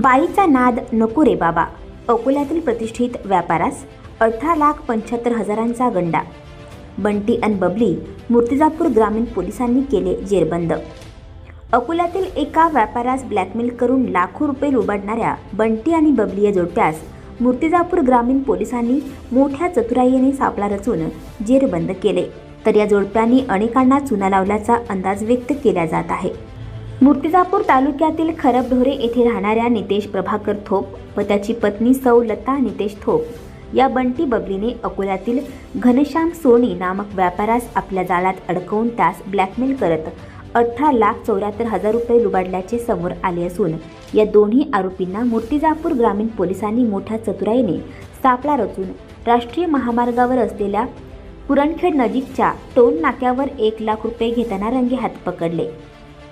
बाईचा नाद नको रे बाबा. अकोल्यातील प्रतिष्ठित व्यापारास अठरा लाख पंच्याहत्तर हजारांचा गंडा. बंटी अन बबली मूर्तिजापूर ग्रामीण पोलिसांनी केले जेरबंद. अकोल्यातील एका व्यापारास ब्लॅकमेल करून लाखो रुपये लुबाडणाऱ्या बंटी आणि बबली या जोडप्यास मूर्तिजापूर ग्रामीण पोलिसांनी मोठ्या चतुराईने सापळा रचून जेरबंद केले. तर या जोडप्यांनी अनेकांना चुना लावल्याचा अंदाज व्यक्त केला जात आहे. मूर्तिजापूर तालुक्यातील खरबढोरे येथे राहणाऱ्या नितेश प्रभाकर थोप व त्याची पत्नी सौ लता नितेश थोप या बंटी बबलीने अकोल्यातील घनश्याम सोनी नामक व्यापारास आपल्या जाळ्यात अडकवून त्यास ब्लॅकमेल करत अठरा लाख चौऱ्याहत्तर हजार रुपये लुबाडल्याचे समोर आले असून या दोन्ही आरोपींना मूर्तिजापूर ग्रामीण पोलिसांनी मोठ्या चतुराईने सापळा रचून राष्ट्रीय महामार्गावर असलेल्या पुरणखेड नजीकच्या टोल नाक्यावर एक लाख रुपये घेताना रंगे हात पकडले.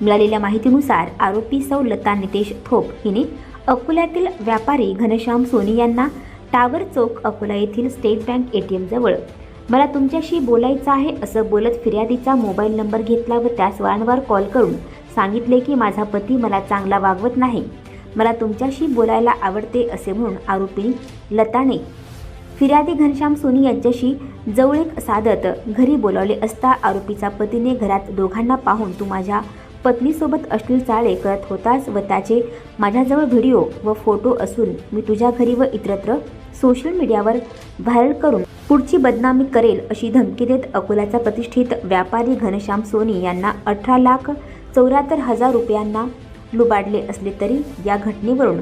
मिळालेल्या माहितीनुसार आरोपी सौ लता नितेश थोप हिने अकोल्यातील व्यापारी घनश्याम सोनी यांना टावर चौक अकोला येथील स्टेट बँक ए टी एमजवळ मला तुमच्याशी बोलायचं आहे असं बोलत फिर्यादीचा मोबाईल नंबर घेतला व त्यास वारंवार कॉल करून सांगितले की माझा पती मला चांगला वागवत नाही. मला तुमच्याशी बोलायला आवडते असे म्हणून आरोपी लताने फिर्यादी घनश्याम सोनी यांच्याशी जवळीक साधत घरी बोलावले असता आरोपीचा पतीने घरात दोघांना पाहून तू माझ्या पत्नीसोबत अश्लील चाळे करत होतास व त्याचे माझ्याजवळ व्हिडिओ व फोटो असून मी तुझ्या घरी व इतरत्र सोशल मीडियावर व्हायरल करून पुढची बदनामी करेल अशी धमकी देत अकोल्याचा प्रतिष्ठित व्यापारी घनश्याम सोनी यांना अठरा लाख चौऱ्याहत्तर हजार रुपयांना लुबाडले असले तरी या घटनेवरून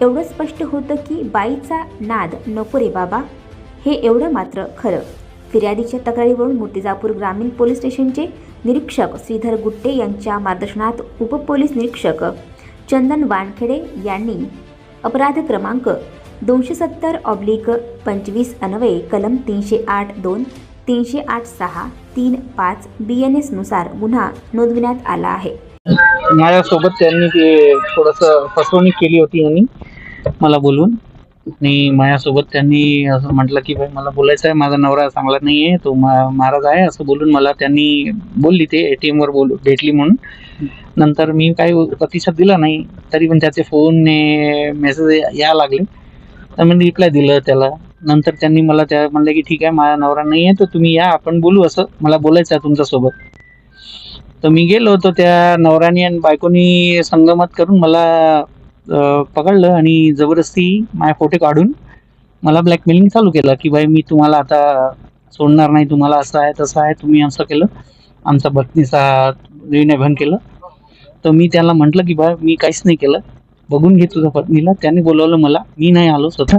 एवढं स्पष्ट होतं की बाईचा नाद नको रे बाबा. हे एवढं मात्र खरं. फिर्यादीच्या तक्रारीवरून मूर्तिजापूर ग्रामीण पोलीस स्टेशनचे निरीक्षक श्रीधर गुट्टे यांच्या मार्गदर्शनात उपपोलीस निरीक्षक चंदन वानखेडे यांनी अपराध क्रमांक दोनशे सत्तर ऑब्लिक पंचवीस अन्वये कलम तीनशे आठ दोन तीनशे आठ सहा तीन पाच बी एन एसनुसार गुन्हा नोंदविण्यात आला आहे. माझ्यासोबत त्यांनी थोडंसं फसवणूक केली होती यांनी मला बोलून आणि माझ्यासोबत त्यांनी असं म्हटलं की भाई मला बोलायचं आहे. माझा नवरा चांगला नाही आहे तो मा महाराज आहे. असं बोलून मला त्यांनी बोलली ते ए टी एमवर बोल भेटली म्हणून. नंतर मी काही प्रतिसाद दिला नाही. तरी पण त्याचे फोन मेसेज यायला लागले. तर मी रिप्लाय दिलं त्याला. नंतर त्यांनी मला त्या म्हणलं की ठीक आहे. माझा नवरा नाही आहे तर तुम्ही या. आपण बोलू असं. मला बोलायचं आहे तुमच्यासोबत. तर मी गेलो. होतो त्या नवऱ्याने आणि बायकोनी संगमत करून मला पकडलं आणि जबरदस्ती माझे फोटो काढून मला ब्लॅकमेलिंग चालू केलं की बाई मी तुम्हाला आता सोडणार नाही तुम्हाला असं आहे तसं आहे तुम्ही असं केलं. आमचा पत्नीचा विनयभंग केलं. तर मी त्याला म्हटलं की बा मी काहीच नाही केलं. बघून घे तुझ्या पत्नीला. त्याने बोलवलं मला मी नाही आलो स्वतः.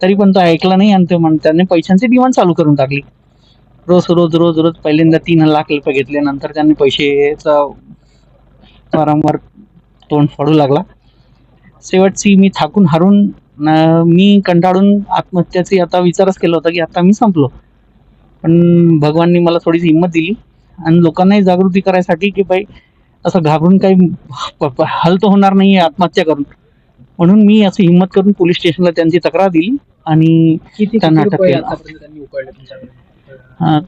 तरी पण तो ऐकला नाही आणि ते म्हण त्याने पैशांची डिमांड चालू करून टाकली. रोज रोज रोज रोज पहिल्यांदा तीन लाख रुपये घेतले नंतर त्यांनी पैसेचा वारंवार तोंड फाडू लागला. शेवटची मी थाकून हारून मी कंटाळून आत्महत्याचे आता विचारच केला होता की आता मी संपलो. पण भगवाननी मला थोडीशी हिंमत दिली. आणि लोकांनाही जागृती करायसाठी की बाई असं घाबरून काही हाल तर होणार नाही आत्महत्या करून. म्हणून मी असं हिंमत करून पोलीस स्टेशनला त्यांची तक्रार दिली आणि त्यांना अटक केलं. हा,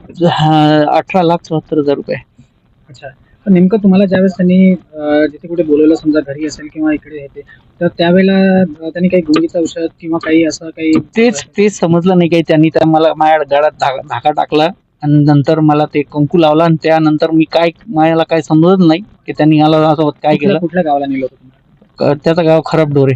अठरा लाख चौहत्तर हजार रुपये. नेमकं तुम्हाला ज्यावेळेस त्यांनी जिथे कुठे बोलवलं समजा घरी असेल किंवा इकडे येते तर त्यावेळेला त्यांनी काही गुंगीचं औषध किंवा काही असं काही तेच तेच समजलं नाही काही. त्यांनी त्या मला माझ्या धा- धाका टाकला आणि नंतर मला ते कंकू लावला आणि त्यानंतर मी काय मला काय समजत नाही की त्यांनी मला असं काय कुठल्या केलं. कुठल्या गावाला नेलं होतं त्याचं गाव खराब डोरे.